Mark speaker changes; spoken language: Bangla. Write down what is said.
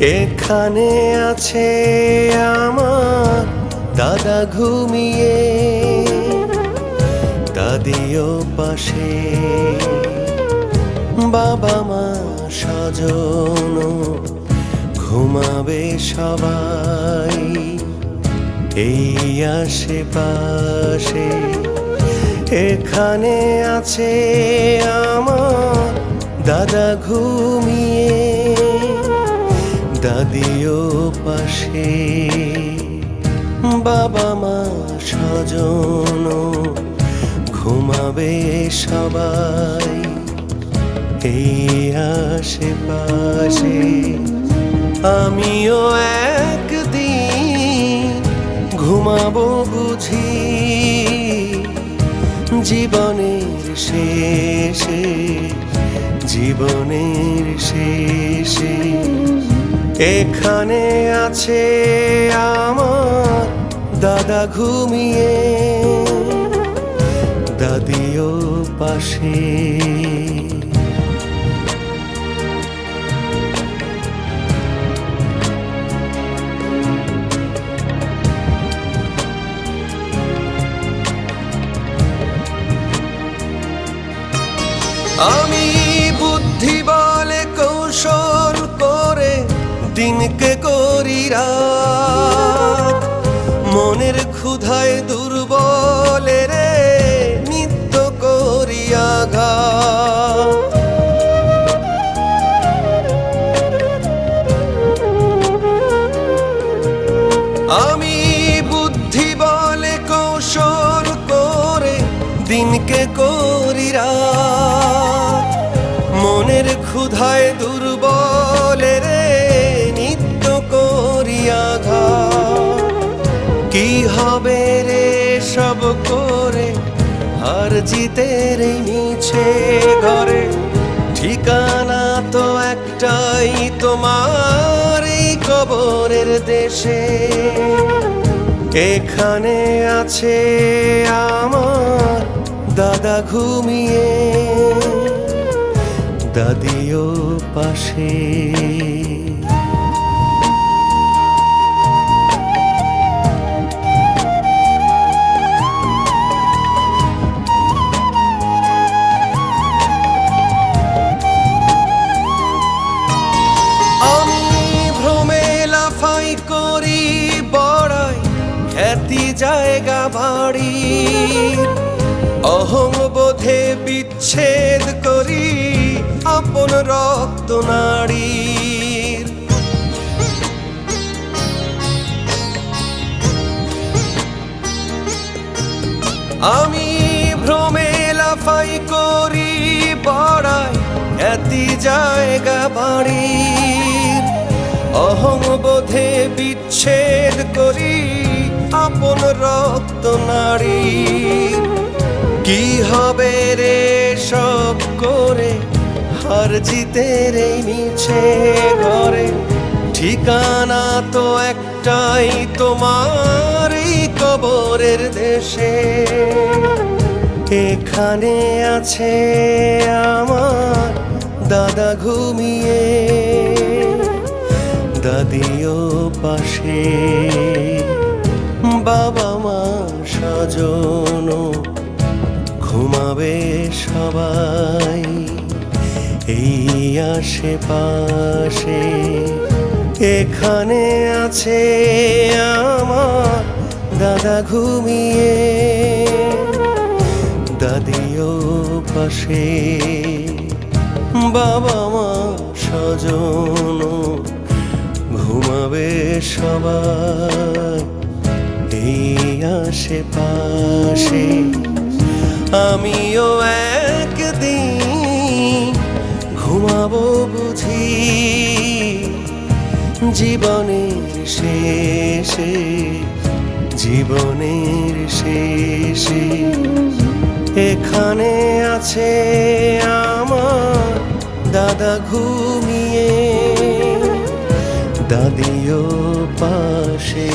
Speaker 1: এখানে আছে আমার দাদা ঘুমিয়ে, দাদিও পাশে। বাবা মা স্বজন ঘুমাবে সবাই এই আশেপাশে। এখানে আছে আমার দাদা ঘুমিয়ে দাদিও পাশে। বাবা মা, স্বজন, ঘুমাবে সবাই। এই আশেপাশে আমিও একদিন ঘুমাবো বুঝি। জীবনের শেষে জীবনের শেষে এখানে আছে আমার দাদা ঘুমিয়ে। দাদিও পাশে। আমি দিনকে করি রাত মনের ক্ষুধায় দুর্বলে রে নিত্য করি আঘাত আমি বুদ্ধি বলে কৌশল করে দিনকে করি রাত মনের ক্ষুধায় দুর্বলে রে হবে রে সব করে। আর জিতের মিছে ঘরে। ঠিকানা তো একটাই তোমার কবরের দেশে। এখানে আছে আমার দাদা ঘুমিয়ে। দাদিও পাশে। জায়গা বাড়ি। অহং বোধে বিচ্ছেদ করি আপন রক্ত নারীর আমি ভ্রমে লাফাই করি বড়াই খ্যাতি জায়গা বাড়ির অহং বোধে বিচ্ছেদ করি আপন রক্ত নারীর কি হবে রে সব করে? হার জিতের এই মিছে ঘরে। ঠিকানা তো একটাই তোমার কবরের দেশে। এখানে আছে আমার দাদা ঘুমিয়ে, দাদিও পাশে। বাবা মা স্বজন ঘুমাবে সবাই। এই আশেপাশে এখানে আছে আমার দাদা ঘুমিয়ে। দাদিও পাশে বাবা মা স্বজন ঘুমাবে সবাই। এই আশেপাশে, আমিও একদিন ঘুমাবো বুঝি জীবনের শেষে জীবনের শেষে। এখানে আছে আমার দাদা ঘুমিয়ে, দাদিও পাশে।